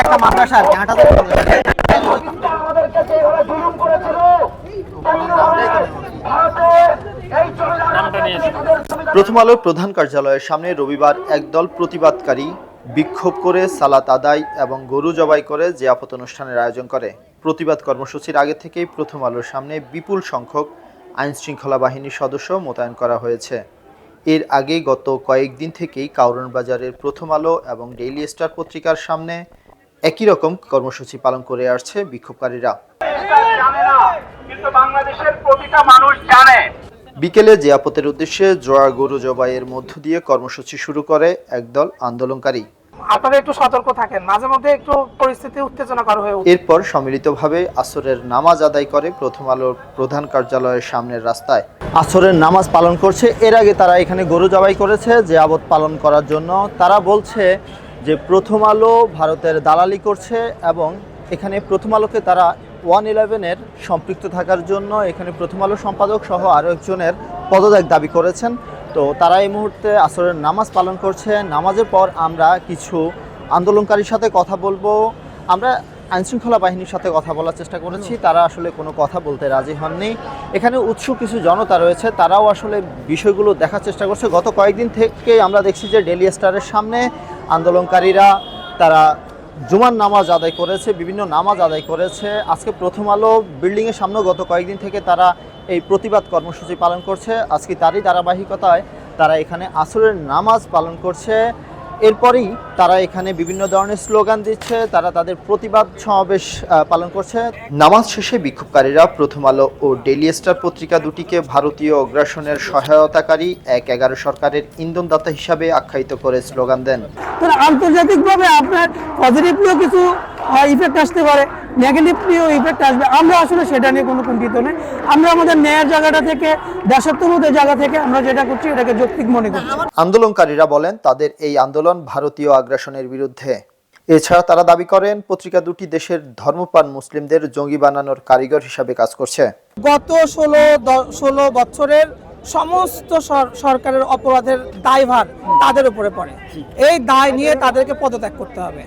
একটা মাদ্রাসা আর কি হাটাজারি মাদ্রাসা। নামটা নিয়েছে প্রথম আলোর প্রধান কার্যালয়ের সামনে রবিবার একদল প্রতিবাদকারী বিক্ষোভ করে সালাত আদায় এবং গরু জবাই করে জিয়াফত অনুষ্ঠানের আয়োজন করে প্রতিবাদ কর্মসূচির আগে থেকেই প্রথম আলোর সামনে বিপুল সংখ্যক আইন শৃঙ্খলা বাহিনীর সদস্য মোতায়েন করা হয়েছে এর আগে গত কয়েকদিন থেকেই কাউরন বাজারের প্রথম আলো এবং ডেইলি স্টার পত্রিকার সামনে একই রকম কর্মসূচি পালন করে আসছে বিক্ষোভকারীরা। বিকেলে জিয়াপতের উদ্দেশ্যে জোয়া গরু জবাইয়ের মধ্য দিয়ে কর্মসূচি শুরু করে একদল আন্দোলনকারী। আপনারা একটু সতর্ক থাকেন মাঝে মধ্যে একটু পরিস্থিতি উত্তেজনাকর হয়ে এরপর সম্মিলিতভাবে আসরের নামাজ আদায় করে প্রথম আলোর প্রধান কার্যালয়ের সামনের রাস্তায়। আসরের নামাজ পালন করছে। এর আগে তারা এখানে গরু জবাই করেছে, যে আবদ পালন করার জন্য। তারা বলছে যে প্রথম আলো ভারতের দালালি করছে এবং এখানে প্রথম আলোকে তারা ওয়ান ইলেভেনের সম্পৃক্ত থাকার জন্য এখানে প্রথম আলো সম্পাদক সহ আরও একজনের পদত্যাগ দাবি করেছেন। তো তারা এই মুহূর্তে আসরের নামাজ পালন করছে। নামাজের পর আমরা কিছু আন্দোলনকারীর সাথে কথা বলব। আমরা আইনশৃঙ্খলা বাহিনীর সাথে কথা বলার চেষ্টা করেছি। তারা আসলে কোনো কথা বলতে রাজি হননি। এখানে উৎসুক কিছু জনতা রয়েছে, তারাও আসলে বিষয়গুলো দেখার চেষ্টা করছে। গত কয়েকদিন থেকে আমরা দেখছি যে ডেলি স্টারের সামনে আন্দোলনকারীরা, তারা জুমার নামাজ আদায় করেছে, বিভিন্ন নামাজ আদায় করেছে। আজকে প্রথম আলো বিল্ডিংয়ের সামনেও গত কয়েকদিন থেকে তারা এই প্রতিবাদ কর্মসূচি পালন করছে। আজকে তারই ধারাবাহিকতায় তারা এখানে আসরের নামাজ পালন করছে। এরপরই তারা এখানে বিভিন্ন ধরনের স্লোগান দিচ্ছে, তারা তাদের প্রতিবাদ সমাবেশ পালন করছে। নামাজ শেষে বিক্ষোভকারীরা প্রথম আলো ও ডেলি স্টার পত্রিকা দুটিকে ভারতীয় অগ্রাসনের সহায়তাকারী এক এগারো সরকারের ইন্ধনদাতা হিসাবে আখ্যায়িত করে স্লোগান দেন। আন্তর্জাতিকভাবে আপনার পজিটিভলিও কিছু ইফেক্ট আসতে পারে। নেগেটিভলিও ইফেক্ট আসবে। আমরা আসলে সেটা নিয়ে কোনো কুণ্ঠিত নেই। আমরা আমাদের ন্যায়ের জায়গাটা থেকে দেশাত্মবোধের জায়গা থেকে আমরা যেটা করছি এটাকে যৌক্তিক মনে করছি আন্দোলনকারীরা বলেন তাদের এই আন্দোলন ভারতীয় আগ্রাসনের বিরুদ্ধে। এছাড়া তারা দাবি করেন পত্রিকা দুটি দেশের ধর্মপ্রাণ মুসলিমদের জঙ্গি বানানোর কারিগর হিসাবে কাজ করছে। গত ষোলো ষোলো বছরের সমস্ত সরকারের অপরাধের দায়ভার তাদের উপরে পড়ে। এই দায় নিয়ে তাদেরকে পদত্যাগ করতে হবে।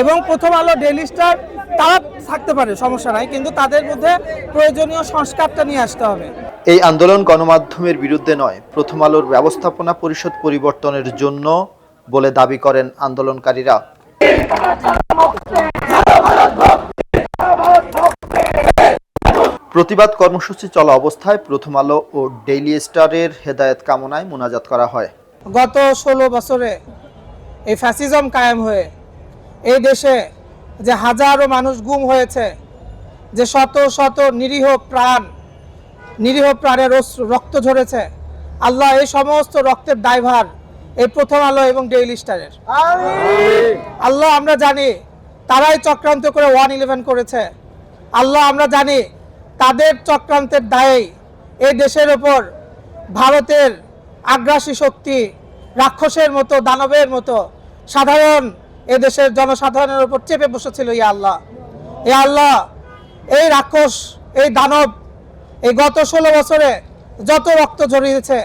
এবং প্রথম আলো ডেইলি স্টার তারা থাকতে পারে সমস্যা নাই কিন্তু তাদের মধ্যে প্রয়োজনীয় সংস্কারটা নিয়ে আসতে হবে। এই আন্দোলন গণমাধ্যমের বিরুদ্ধে নয় প্রথম আলোর ব্যবস্থাপনা পরিষদ পরিবর্তনের জন্য বলে দাবি করেন আন্দোলনকারীরা। প্রতিবাদ কর্মসূচি চলা অবস্থায় প্রথম আলো ও ডেইলি স্টারের হেদায়েত কামনায় মোনাজাত করা হয়। গত ষোলো বছরে এই ফ্যাসিজম কায়েম হয়ে এই দেশে যে হাজারো মানুষ গুম হয়েছে, যে শত শত নিরীহ প্রাণ, নিরীহ প্রাণের রক্ত ঝরেছে, আল্লাহ এই সমস্ত রক্তের দায়ভার এই প্রথম আলো এবং ডেইলি স্টারের। আল্লাহ আমরা জানি তারাই চক্রান্ত করে ওয়ান ইলেভেন করেছে। আল্লাহ আমরা জানি তাদের চক্রান্তের দায়েই এই দেশের ওপর ভারতের আগ্রাসী শক্তি, রাক্ষসের মতো, দানবের মতো, সাধারণ এ দেশের জনসাধারণের উপর চেপে বসেছিল, ইয়া আল্লাহ। এ আল্লাহ, এই রাক্ষস, এই দানব, এই গত ষোলো বছরে যত রক্ত ঝরিয়েছে,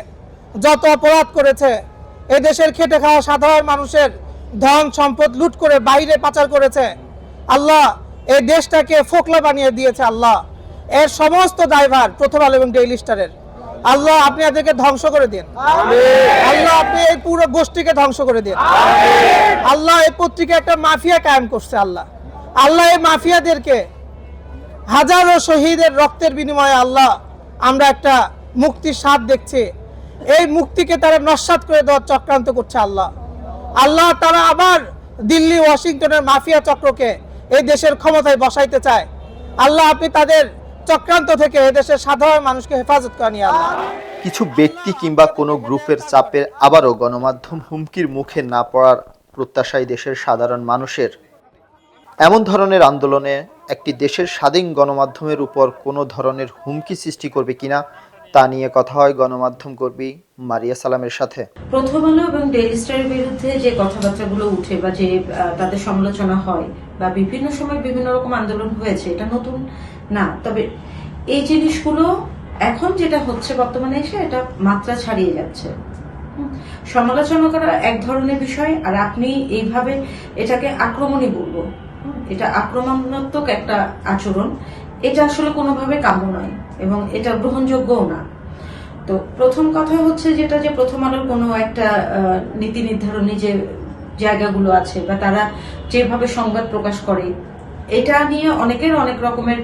যত অপরাধ করেছে, এদেশের খেটে খাওয়া সাধারণ মানুষের ধন সম্পদ লুট করে বাইরে পাচার করেছে, আল্লাহ, এই দেশটাকে ফোকলা বানিয়ে দিয়েছে আল্লাহ। এর সমস্ত দায়ভার প্রথম আলো এবং ডেইলি স্টারের। আল্লাহ আপনি এদেরকে ধ্বংস করে দিন। আল্লাহ আপনি এই পুরো গোষ্ঠীকে ধ্বংস করে দিন। আল্লাহ এই পত্রিকা একটা মাফিয়া কায়েম করছে আল্লাহ। আল্লাহ এই মাফিয়াদেরকে হাজারো শহীদের রক্তের বিনিময়ে আল্লাহ আমরা একটা মুক্তির স্বাদ দেখছি। এই মুক্তিকে তারা নস্বাত করে দেওয়ার চক্রান্ত করছে আল্লাহ। আল্লাহ তারা আবার দিল্লি ওয়াশিংটনের মাফিয়া চক্রকে এই দেশের ক্ষমতায় বসাইতে চায়। আল্লাহ আপনি তাদের চক্রান্ত থেকে এদেশের দেশের সাধারণ মানুষকে হেফাজত করেন আল্লাহ। কিছু ব্যক্তি কিংবা কোনো গ্রুপের চাপে আবারও গণমাধ্যম হুমকির মুখে না পড়ার প্রত্যাশাই দেশের সাধারণ মানুষের। এমন ধরনের আন্দোলনে একটি দেশের স্বাধীন গণমাধ্যমের উপর কোনো ধরনের হুমকি সৃষ্টি করবে কিনা তা নিয়ে কথা হয় গণমাধ্যম কর্মী মারিয়া সালামের সাথে। প্রথম আলো এবং ডেইলি স্টারের বিরুদ্ধে যে কথাবার্তাগুলো উঠে বা যে তাদের সমালোচনা হয় বা বিভিন্ন সময় বিভিন্ন রকম আন্দোলন হয়েছে, এটা নতুন না। তবে এই জিনিসগুলো এখন যেটা হচ্ছে বর্তমানে এসে এটা মাত্রা ছাড়িয়ে যাচ্ছে। সমালোচনা করা এক ধরনের বিষয়, আর আপনি এইভাবে এটাকে আক্রমণই বলব। এটা আক্রমণাত্মক একটা আচরণ। এটা আসলে কোনোভাবে কাম্য নয়। এবং এটা গ্রহণযোগ্যও না। তো প্রথম কথা হচ্ছে যেটা যে প্রথম আলোর কোনো একটা নীতি নির্ধারণী যে জায়গাগুলো আছে বা তারা যেভাবে সংবাদ প্রকাশ করে, এটা নিয়ে অনেকের অনেক রকমের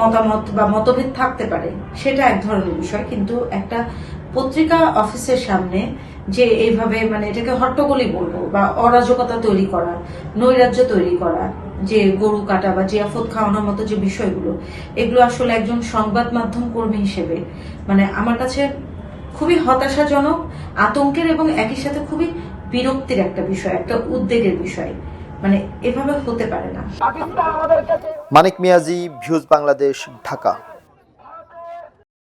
মতামত বা মতভেদ থাকতে পারে। সেটা এক ধরনের বিষয়, কিন্তু একটা পত্রিকা অফিসের সামনে যে এইভাবে মানে এটাকে হট্টগোলই বলব বা অরাজকতা তৈরি করা, নৈরাজ্য তৈরি করা যে গরু কাটা বা জিয়াফত খাওয়ানোর মতো যে বিষয়গুলো, এগুলো আসলে একজন সংবাদ মাধ্যম কর্মী হিসেবে মানে আমার কাছে খুবই হতাশাজনক, আতঙ্কের এবং একই সাথে খুবই বিরক্তির একটা বিষয়, একটা উদ্বেগের বিষয়। মানে এভাবে হতে পারে না। মানিক মিয়াজি, ভিউজ বাংলাদেশ, ঢাকা।